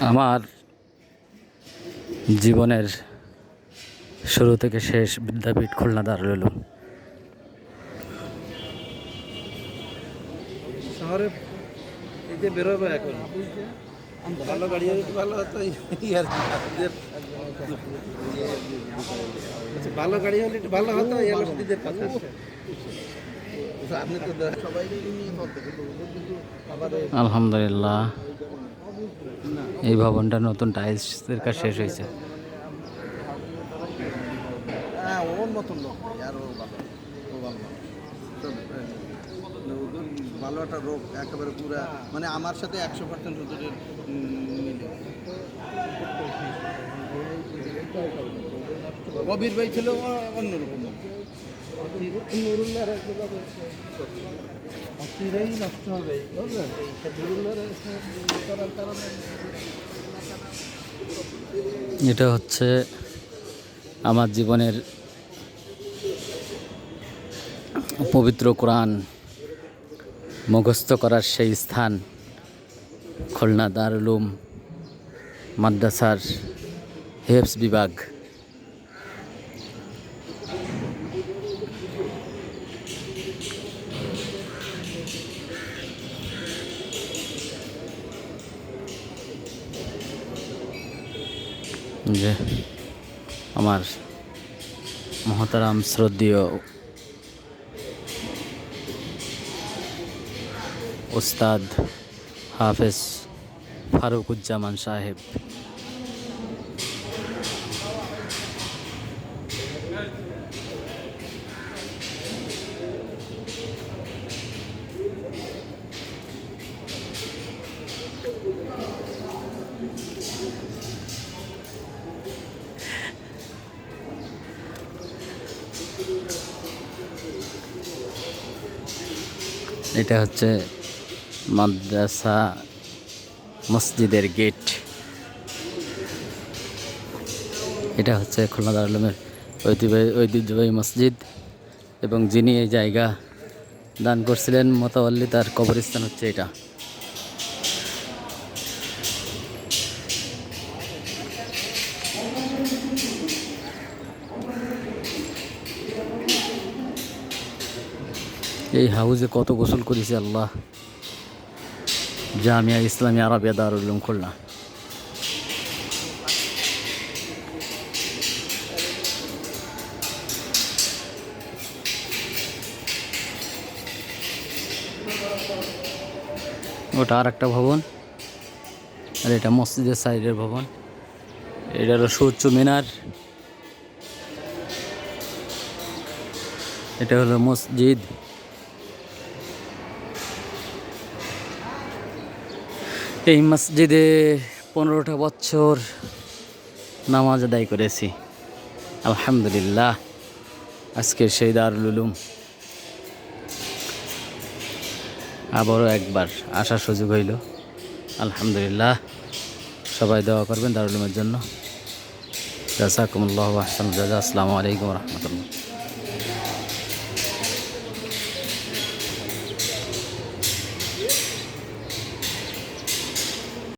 আমার জীবনের শুরু থেকে শেষ বিদ্যাপীঠ খুলনা দারুল শহরে বেরোবে এখন। ভালো গাড়ি হলে ভালো হতো আর কি। আচ্ছা, ভালো গাড়ি হলে ভালো হতো কথা আপনি তো সবাই আলহামদুলিল্লাহ। এই ভবনটা নতুন টাইলসের কাজ শেষ হয়েছে। হ্যাঁ ভালো একটা রোগ, একেবারে পুরা মানে আমার সাথে একশো পার্সেন্ট মিলে। ছিল অ- অন্যরকম নষ্ট হবে বুঝলেন করার কারণে। এটা হচ্ছে আমার জীবনের পবিত্র কোরআন, মুখস্থ করার সেই স্থান, খুলনা দারুলুম মাদ্রাসার হেফস বিভাগ। যে আমার মহতারাম শ্রদ্ধীয় ওস্তাদ হাফেজ ফারুকুজ্জামান সাহেব। এটা হচ্ছে মাদ্রাসা মসজিদের গেট। এটা হচ্ছে খুলনা দারুলুমের ঐতিহ্যবাহী ঐতিহ্যবাহী মসজিদ এবং যিনি এই জায়গা দান করছিলেন মতাওয়াল্লি তার কবরস্থান হচ্ছে এটা। এই হাউজে কত গোসল করেছে আল্লাহ। জামিয়া ইসলামী আরবিয়া দারুল খুলনা। ওটা আর একটা ভবন। আর এটা মসজিদের সাইডের ভবন। এটা হলো সূর্য মিনার। এটা হলো মসজিদ। এই মসজিদে পনেরোটা বছর নামাজ আদায় করেছি। আলহামদুলিল্লাহ। আজকে সেই দারুল উলুম। আবারও একবার আসার সুযোগ হইল। আলহামদুলিল্লাহ। সবাই দোয়া করবেন দারুল উলুমের জন্য। জাসাকুমুল্লাহ আসসালামু আলাইকুম রহমতুল্লাহ।